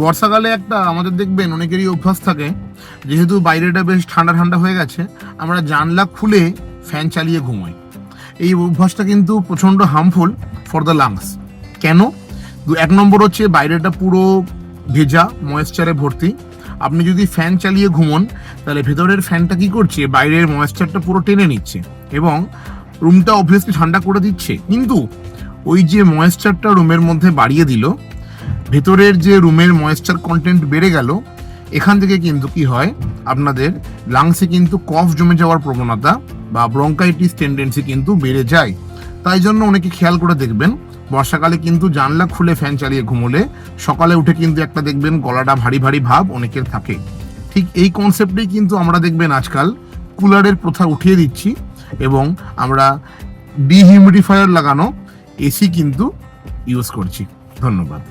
বর্ষাকালে একটা আমাদের দেখবেন অনেকেরই অভ্যাস থাকে, যেহেতু বাইরেটা বেশ ঠান্ডা ঠান্ডা হয়ে গেছে, আমরা জানলা খুলে ফ্যান চালিয়ে ঘুমাই। এই অভ্যাসটা কিন্তু প্রচণ্ড হার্মফুল ফর দ্য লাংস কেন? এক নম্বর হচ্ছে বাইরেটা পুরো ভেজা ময়েশ্চারে ভর্তি। আপনি যদি ফ্যান চালিয়ে ঘুমন, তাহলে ভেতরের ফ্যানটা কি করছে? বাইরের ময়েশ্চারটা পুরো টেনে নিচ্ছে এবং রুমটা অবভিয়াসলি ঠান্ডা করে দিচ্ছে। কিন্তু ওই যে ময়েশ্চারটা রুমের মধ্যে বাড়িয়ে দিল ভেতরের যে রুমের ময়েশ্চার কন্টেন্ট বেড়ে গেল, এখান থেকে কিন্তু কি হয়? আপনাদের লাংসে কিন্তু কফ জমে যাওয়ার প্রবণতা বা ব্রঙ্কাইটিস টেন্ডেন্সি কিন্তু বেড়ে যায়। তাই জন্য অনেকে খেয়াল করে দেখবেন, বর্ষাকালে কিন্তু জানলা খুলে ফ্যান চালিয়ে ঘুমোলে, সকালে উঠে কিন্তু একটা দেখবেন গলাটা ভারী ভারী ভাব অনেকের থাকে। ঠিক এই কনসেপ্টেই কিন্তু আমরা দেখবেন আজকাল কুলারের প্রথা উঠিয়ে দিচ্ছি এবং আমরা ডিহিউমিডিফায়ার লাগানো এসি কিন্তু ইউজ করছি। ধন্যবাদ।